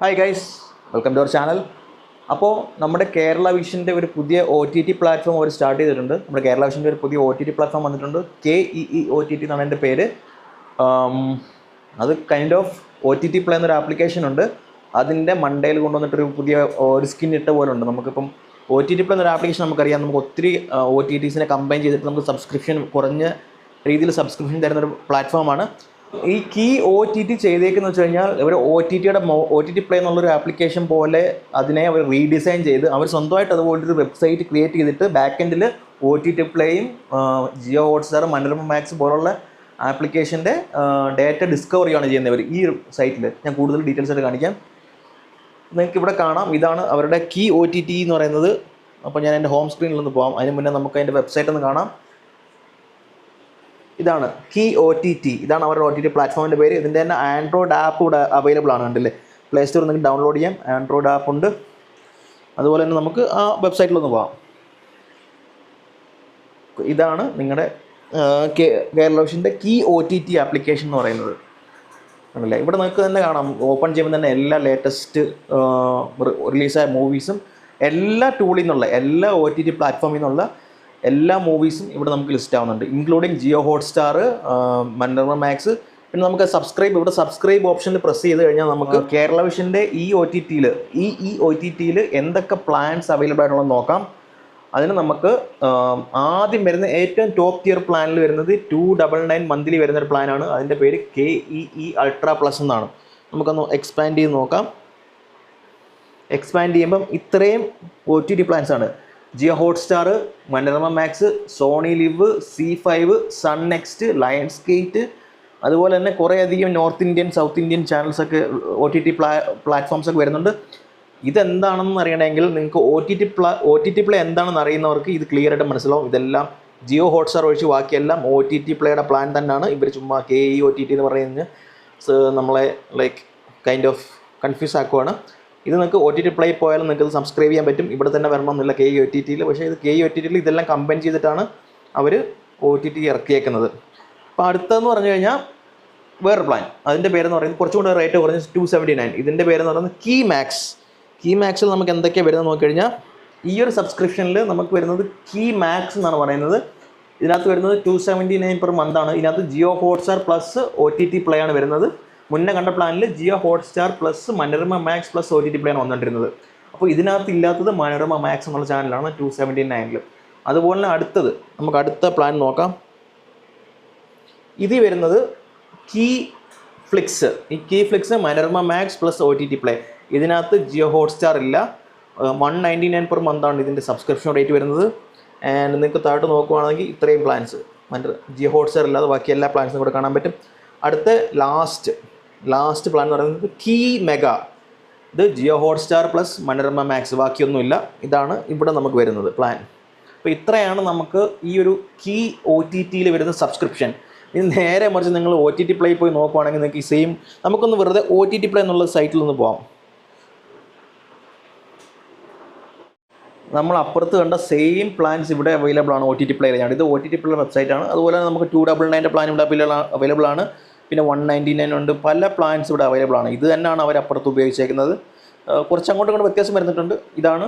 Hi guys welcome to our channel അപ്പോൾ നമ്മുടെ കേരള വിഷന്റെ ഒരു പുതിയ ഒ ടി ടി പ്ലാറ്റ്ഫോം അവർ സ്റ്റാർട്ട് ചെയ്തിട്ടുണ്ട്. നമ്മുടെ കേരള വിഷന്റെ ഒരു പുതിയ ഒ ടി ടി പ്ലാറ്റ്ഫോം വന്നിട്ടുണ്ട്. K E E O T T എന്നാണ് എന്റെ പേര്. അത് kind of O T T play എന്നൊരു ആപ്ലിക്കേഷൻ ഉണ്ട്. അതിന്റെ മണ്ടയിൽ കൊണ്ടുവന്നിട്ടൊരു പുതിയ ഒരു സ്കിൻ ഇട്ട പോലെ ഉണ്ട്. നമുക്കിപ്പം ഒ ടി ടി പ്ലേ എന്നൊരു ആപ്ലിക്കേഷൻ നമുക്കറിയാം. നമുക്ക് ഒത്തിരി ഒ ടി ടീസിനെ കമ്പൈൻ ചെയ്തിട്ട് നമുക്ക് സബ്സ്ക്രിപ്ഷൻ കുറഞ്ഞ രീതിയിൽ സബ്സ്ക്രിപ്ഷൻ തരുന്നൊരു പ്ലാറ്റ്ഫോമാണ് ഈ കീ ഒ ടി ടി ചെയ്തേക്കെന്ന് വെച്ച് കഴിഞ്ഞാൽ ഇവർ ഒ ടി ടിയുടെ ഒ ടി ടി പ്ലേ എന്നുള്ളൊരു ആപ്ലിക്കേഷൻ പോലെ അതിനെ അവർ റീഡിസൈൻ ചെയ്ത് അവർ സ്വന്തമായിട്ട് അതുപോലൊരു വെബ്സൈറ്റ് ക്രിയേറ്റ് ചെയ്തിട്ട് ബാക്ക് എൻഡിൽ ഒ ടി ടി പ്ലേയും ജിയോ ഹോട്ട്സ്റ്റാർ മനോരമ മാക്സ് പോലുള്ള ആപ്ലിക്കേഷന്റെ ഡേറ്റ ഡിസ്കവർ ചെയ്യുന്നത് ഇവർ ഈ സൈറ്റിൽ ഞാൻ കൂടുതൽ ഡീറ്റെയിൽസ് ആയിട്ട് കാണിക്കാം. നിങ്ങൾക്ക് ഇവിടെ കാണാം. ഇതാണ് അവരുടെ കീ ഒ ടി ടി എന്ന് പറയുന്നത്. അപ്പോൾ ഞാൻ എന്റെ ഹോം സ്ക്രീനിൽ നിന്ന് പോകാം അതിന് മുന്നേ നമുക്ക് അതിന്റെ വെബ്സൈറ്റ് ഒന്ന് കാണാം. ഇതാണ് കീ ഒ ടി ടി ഇതാണ് അവരുടെ ഒ ടി ടി പ്ലാറ്റ്ഫോമിന്റെ പേര്. ഇതിന്റെ തന്നെ ആൻഡ്രോയിഡ് ആപ്പ് ഇവിടെ അവൈലബിൾ ആണ് കണ്ടില്ലേ? പ്ലേ സ്റ്റോറിൽ നിങ്ങൾക്ക് ഡൗൺലോഡ് ചെയ്യാം. ആൻഡ്രോയിഡ് ആപ്പ് ഉണ്ട്. അതുപോലെ തന്നെ നമുക്ക് ആ വെബ്സൈറ്റിലൊന്ന് പോകാം ഇതാണ് നിങ്ങളുടെ കേരള വിഷന്റെ Kee O T T application എന്ന് പറയുന്നത്. ആണല്ലേ ഇവിടെ നിങ്ങൾക്ക് തന്നെ കാണാം. ഓപ്പൺ ചെയ്യുമ്പോൾ തന്നെ എല്ലാ ലേറ്റസ്റ്റ് റിലീസായ മൂവീസും എല്ലാ ടൂളിൽ നിന്നുള്ള എല്ലാ ഒ ടി ടി പ്ലാറ്റ്ഫോമിൽ നിന്നുള്ള എല്ലാ മൂവീസും ഇവിടെ നമുക്ക് ലിസ്റ്റ് ആവുന്നുണ്ട് including Jio Hotstar Manorama Max പിന്നെ നമുക്ക് സബ്സ്ക്രൈബ് ഇവിടെ സബ്സ്ക്രൈബ് ഓപ്ഷനിൽ പ്രസ് ചെയ്ത് കഴിഞ്ഞാൽ നമുക്ക് കേരള വിഷന്റെ ഈ ഒ ടി ടിയിൽ ഈ ഈ ഒ ടി ടിയിൽ എന്തൊക്കെ പ്ലാൻസ് അവൈലബിൾ ആയിട്ടുള്ളത് നോക്കാം. അതിന് നമുക്ക് ആദ്യം വരുന്ന ഏറ്റവും ടോപ്പ് tier പ്ലാനിൽ വരുന്നത് ടു ഡബിൾ നയൻ മന്ത്ലി വരുന്ന ഒരു പ്ലാനാണ് അതിന്റെ പേര് K E E ultra plus എന്നാണ്. നമുക്കൊന്ന് എക്സ്പാൻഡ് ചെയ്ത് നോക്കാം. എക്സ്പാൻഡ് ചെയ്യുമ്പം ഇത്രയും ഒ ടി ടി പ്ലാൻസ് ആണ്. Jio Hotstar Manorama Max Sony Liv Zee five Sun Next Lionsgate അതുപോലെ തന്നെ കുറേയധികം നോർത്ത് ഇന്ത്യൻ സൗത്ത് ഇന്ത്യൻ ചാനൽസൊക്കെ ഒ ടി ടി പ്ലാ പ്ലാറ്റ്ഫോംസൊക്കെ വരുന്നുണ്ട്. ഇതെന്താണെന്ന് അറിയണമെങ്കിൽ നിങ്ങൾക്ക് ഒ ടി ടി പ്ലാ ഒ ടി ടി പ്ലേ എന്താണെന്ന് അറിയുന്നവർക്ക് ഇത് ക്ലിയർ ആയിട്ട് മനസ്സിലാവും. ഇതെല്ലാം ജിയോ ഹോട്ട്സ്റ്റാർ ഒഴിച്ച് ബാക്കിയെല്ലാം ഒ ടി ടി പ്ലേയുടെ പ്ലാൻ തന്നെയാണ്. ഇവർ ചുമ്മാ K E O T T എന്ന് പറയുന്നത്. നമ്മളെ ലൈക്ക് കൈൻഡ് ഓഫ് കൺഫ്യൂസ് ആക്കുവാണ്. ഇത് നിങ്ങൾക്ക് ഒ ടി ടി പ്ലേ പോയാലും നിങ്ങൾക്ക് ഇത് സബ്സ്ക്രൈബ് ചെയ്യാൻ പറ്റും. ഇവിടെ തന്നെ വരണമെന്നില്ല കെ ഒ ടി ടിയിൽ പക്ഷേ ഇത് കെ ഒ ടി ടിയിൽ ഇതെല്ലാം കമ്പൈൻ ചെയ്തിട്ടാണ് അവർ ഒ ടി ടി ഇറക്കിയേക്കുന്നത്. അപ്പോൾ അടുത്തതെന്ന് പറഞ്ഞു കഴിഞ്ഞാൽ വേറെ പ്ലാൻ അതിന്റെ പേരെന്ന് പറയുന്നത് കുറച്ചും കൂടെ റേറ്റ് കുറഞ്ഞ് ടു സെവന്റി നയൻ ഇതിന്റെ പേരെന്ന് പറയുന്നത് കീ മാക്സ് കീ മാക്സിൽ നമുക്ക് എന്തൊക്കെയാണ് വരുന്നത് നോക്കിക്കഴിഞ്ഞാൽ ഈ ഒരു സബ്സ്ക്രിപ്ഷനിൽ നമുക്ക് വരുന്നത് കീ മാക്സ് എന്നാണ് പറയുന്നത്. ഇതിനകത്ത് വരുന്നത് ടു സെവന്റി നയൻ പെർ മന്താണ് ഇതിനകത്ത് Jio Hotstar plus O T T play ആണ് വരുന്നത്. മുന്നേ കണ്ട പ്ലാനിൽ Jio Hotstar plus Manorama Max plus O T T play ആണ് വന്നുകൊണ്ടിരുന്നത് അപ്പോൾ ഇതിനകത്ത് ഇല്ലാത്തത് മനോരമ മാക്സ് എന്നുള്ള ചാനലാണ് ടു സെവന്റി നയനിൽ അതുപോലെ തന്നെ അടുത്തത് നമുക്ക് അടുത്ത പ്ലാൻ നോക്കാം. ഇത് വരുന്നത് കീ ഫ്ലിക്സ് ഈ Kee Flix Manorama Max plus O T T play ഇതിനകത്ത് ജിയോ ഹോട്ട്സ്റ്റാർ ഇല്ല. വൺ നയന്റി നയൻ പെർ മന്താണ് ഇതിന്റെ സബ്സ്ക്രിപ്ഷൻ റേറ്റ് വരുന്നത്. ആൻഡ് നിങ്ങൾക്ക് താഴോട്ട് നോക്കുവാണെങ്കിൽ ഇത്രയും പ്ലാൻസ് മറ്റേ ജിയോ ഹോട്ട്സ്റ്റാർ ഇല്ലാതെ ബാക്കി എല്ലാ പ്ലാൻസും കൂടെ കാണാൻ പറ്റും. അടുത്ത ലാസ്റ്റ് ലാസ്റ്റ് പ്ലാൻ എന്ന് പറയുന്നത് കീ മെഗ ഇത് Jio Hotstar plus Manorama Max ബാക്കിയൊന്നുമില്ല. ഇതാണ് ഇവിടെ നമുക്ക് വരുന്നത് പ്ലാൻ അപ്പോൾ ഇത്രയാണ് നമുക്ക് ഈ ഒരു കീ ഒ ടി ടിയിൽ വരുന്ന സബ്സ്ക്രിപ്ഷൻ ഇനി നേരെ മറിച്ച് നിങ്ങൾ ഒ ടി ടി പ്ലേ പോയി നോക്കുവാണെങ്കിൽ നിങ്ങൾക്ക് ഈ സെയിം നമുക്കൊന്ന് വെറുതെ ഒ ടി ടി പ്ലേ എന്നുള്ള സൈറ്റിൽ ഒന്ന് പോകാം നമ്മൾ അപ്പുറത്ത് കണ്ട സെയിം പ്ലാൻസ് ഇവിടെ അവൈലബിൾ ആണ് ഒ ടി ടി പ്ലേ ഞാൻ ഇത് O T T play website ആണ്. അതുപോലെ നമുക്ക് ടു ഡബിൾ നയന്റെ പ്ലാൻ ഇവിടെ അവൈലബിൾ ആണ്. പിന്നെ വൺ നയന്റി നയൻ ഉണ്ട്. പല പ്ലാൻസ് ഇവിടെ അവൈലബിൾ ആണ്. ഇത് തന്നെയാണ് അവർ അപ്പുറത്ത് ഉപയോഗിച്ചേക്കുന്നത്. കുറച്ച് അങ്ങോട്ടും ഇങ്ങോട്ട് വ്യത്യാസം വരുന്നിട്ടുണ്ട്. ഇതാണ്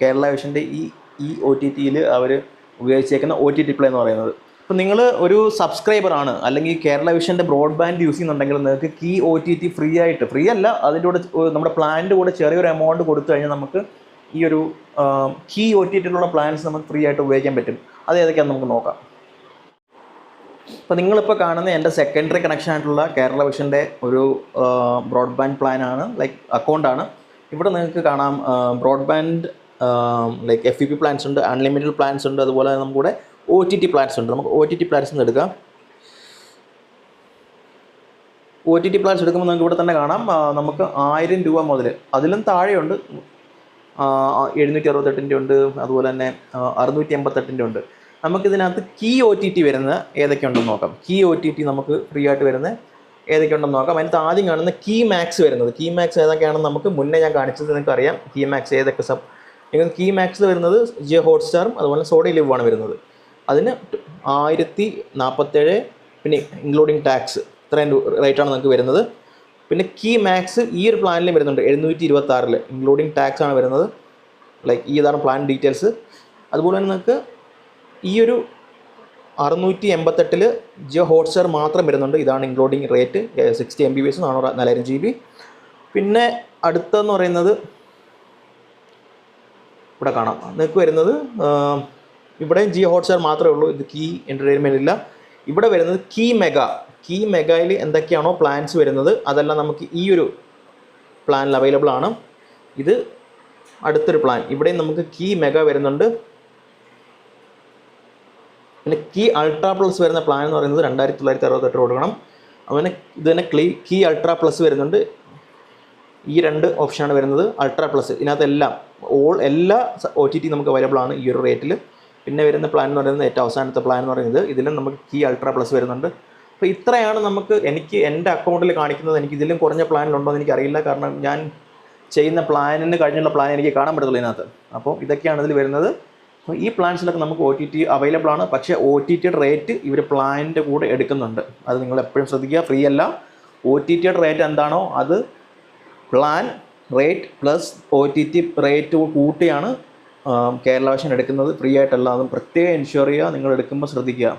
കേരള വിഷന്റെ ഈ ഈ ഒ ടി ടിയിൽ അവർ ഉപയോഗിച്ചേക്കുന്ന ഒ ടി ടി പ്ലേ എന്ന് പറയുന്നത്. അപ്പോൾ നിങ്ങൾ ഒരു സബ്സ്ക്രൈബർ ആണ് അല്ലെങ്കിൽ കേരള വിഷന്റെ ബ്രോഡ്ബാൻഡ് യൂസ് ചെയ്യുന്നുണ്ടെങ്കിൽ നിങ്ങൾക്ക് Kee O T T free ആയിട്ട് ഫ്രീ അല്ല അതിന്റെ കൂടെ നമ്മുടെ പ്ലാനിന്റെ കൂടെ ചെറിയൊരു എമൗണ്ട് കൊടുത്തു കഴിഞ്ഞാൽ നമുക്ക് ഈ ഒരു കീ ഒ ടി ടിയിലുള്ള പ്ലാൻസ് നമുക്ക് ഫ്രീ ആയിട്ട് ഉപയോഗിക്കാൻ പറ്റും. അത് ഏതൊക്കെയാണെന്ന് നമുക്ക് നോക്കാം. അപ്പോൾ നിങ്ങളിപ്പോൾ കാണുന്ന എന്റെ സെക്കൻഡറി കണക്ഷൻ ആയിട്ടുള്ള കേരള വിഷന്റെ ഒരു ബ്രോഡ്ബാൻഡ് പ്ലാനാണ് ലൈക്ക് അക്കൗണ്ടാണ് ഇവിടെ നിങ്ങൾക്ക് കാണാം broadband like F E P plans ഉണ്ട് അൺലിമിറ്റഡ് പ്ലാൻസ് ഉണ്ട് അതുപോലെ നമുക്കിവിടെ ഒ ടി ടി പ്ലാൻസ് ഉണ്ട്. നമുക്ക് ഒ ടി ടി പ്ലാൻസ് എടുക്കാം. ഒ ടി ടി പ്ലാൻസ് എടുക്കുമ്പോൾ നിങ്ങൾക്ക് ഇവിടെ തന്നെ കാണാം നമുക്ക് ആയിരം രൂപ മുതൽ അതിലും താഴെയുണ്ട്. എഴുന്നൂറ്റി അറുപത്തെട്ടിന്റെ ഉണ്ട് അതുപോലെ തന്നെ അറുന്നൂറ്റി എൺപത്തെട്ടിന്റെ ഉണ്ട്. നമുക്കിതിനകത്ത് കീ ഒ ടി ടി വരുന്ന ഏതൊക്കെയുണ്ടെന്ന് നോക്കാം. കീ ഒ ടി ടി നമുക്ക് ഫ്രീ ആയിട്ട് വരുന്ന ഏതൊക്കെയുണ്ടെന്ന് നോക്കാം. അതിനകത്ത് ആദ്യം കാണുന്ന കീ മാക്സ് വരുന്നത്. കീ മാക്സ് ഏതൊക്കെയാണെന്ന് നമുക്ക് മുന്നേ ഞാൻ കാണിച്ചത് നിങ്ങൾക്ക് അറിയാം കീ മാക്സ് ഏതൊക്കെ സബ് നിങ്ങൾക്ക് കീ മാക്സ് വരുന്നത് ജിയോ ഹോട്ട്സ്റ്റാറും അതുപോലെ സോഡി ലിവാണ് വരുന്നത്. അതിന് ആയിരത്തി നാൽപ്പത്തേഴ് പിന്നെ ഇൻക്ലൂഡിങ് ടാക്സ് ഇത്രയും റേറ്റാണ് നമുക്ക് വരുന്നത്. പിന്നെ കീ മാക്സ് ഈ ഒരു പ്ലാനിലും വരുന്നുണ്ട്. എഴുന്നൂറ്റി ഇരുപത്തി ആറിൽ ഇൻക്ലൂഡിങ് ടാക്സ് ആണ് വരുന്നത്. ലൈക്ക് ഈ ഇതാണ് പ്ലാൻ ഡീറ്റെയിൽസ് അതുപോലെ തന്നെ നിങ്ങൾക്ക് ഈ ഒരു അറുന്നൂറ്റി എൺപത്തെട്ടിൽ ജിയോ ഹോട്ട്സ്റ്റാർ മാത്രം വരുന്നുണ്ട്. ഇതാണ് including rate sixty M B B S നാനൂറ് നാലായിരം ജി ബി പിന്നെ അടുത്തെന്ന് പറയുന്നത് ഇവിടെ കാണാം. നിങ്ങൾക്ക് വരുന്നത് ഇവിടെയും ഇവിടെ ജിയോ ഹോട്ട്സ്റ്റാർ മാത്രമേ ഉള്ളൂ. ഇത് കീ എന്റർടൈൻമെന്റ് ഇല്ല. ഇവിടെ വരുന്നത് കീ മെഗ കീ മെഗയിൽ എന്തൊക്കെയാണോ പ്ലാൻസ് വരുന്നത്? അതെല്ലാം നമുക്ക് ഈ ഒരു പ്ലാനിൽ അവൈലബിൾ ആണ്. ഇത് അടുത്തൊരു പ്ലാൻ ഇവിടെയും നമുക്ക് കീ മെഗ വരുന്നുണ്ട്. പിന്നെ കീ അൾട്രാ പ്ലസ് വരുന്ന പ്ലാൻ എന്ന് പറയുന്നത് രണ്ടായിരത്തി തൊള്ളായിരത്തി അറുപത്തെട്ട് കൊടുക്കണം അങ്ങനെ ഇത് തന്നെ ക്ലീ കീ അൾട്രാ പ്ലസ് വരുന്നുണ്ട്. ഈ രണ്ട് ഓപ്ഷനാണ് വരുന്നത്. അൾട്രാ പ്ലസ് ഇതിനകത്ത് എല്ലാം ഓൾ എല്ലാ ഒ ടി ടി നമുക്ക് അവൈലബിൾ ആണ് ഈ ഒരു റേറ്റിൽ പിന്നെ വരുന്ന പ്ലാൻ എന്ന് പറയുന്നത് ഏറ്റവും അവസാനത്തെ പ്ലാൻ എന്ന് പറയുന്നത് ഇതിലും നമുക്ക് കീ അൾട്രാ പ്ലസ് വരുന്നുണ്ട്. അപ്പോൾ ഇത്രയാണ് നമുക്ക് എനിക്ക് എന്റെ അക്കൗണ്ടിൽ കാണിക്കുന്നത്. എനിക്ക് ഇതിലും കുറഞ്ഞ പ്ലാനിലുണ്ടോ എന്ന് എനിക്കറിയില്ല. കാരണം ഞാൻ ചെയ്യുന്ന പ്ലാനിന് കഴിഞ്ഞുള്ള പ്ലാൻ എനിക്ക് കാണാൻ പറ്റത്തുള്ളൂ ഇതിനകത്ത്. അപ്പോൾ ഇതൊക്കെയാണ് ഇതിൽ വരുന്നത്. അപ്പോൾ ഈ പ്ലാൻസിലൊക്കെ നമുക്ക് ഒ ടി ടി അവൈലബിൾ ആണ്. പക്ഷേ ഒ ടി ടിയുടെ റേറ്റ് ഇവർ പ്ലാനിന്റെ കൂടെ എടുക്കുന്നുണ്ട്. അത് നിങ്ങൾ എപ്പോഴും ശ്രദ്ധിക്കുക. ഫ്രീ അല്ല. ഒ ടി ടിയുടെ റേറ്റ് എന്താണോ അത് plan rate plus O T T rate കൂട്ടിയാണ് കേരള വശം എടുക്കുന്നത്. ഫ്രീ ആയിട്ടല്ല. അതും പ്രത്യേകം എൻഷുർ ചെയ്യുക. നിങ്ങൾ എടുക്കുമ്പോൾ ശ്രദ്ധിക്കുക.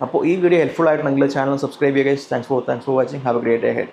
അപ്പോൾ ഈ വീഡിയോ ഹെൽപ്ഫുൾ ആയിട്ടുണ്ടെങ്കിൽ ചാനൽ സബ്സ്ക്രൈബ് ചെയ്യുക thanks for thanks for watching have a great day head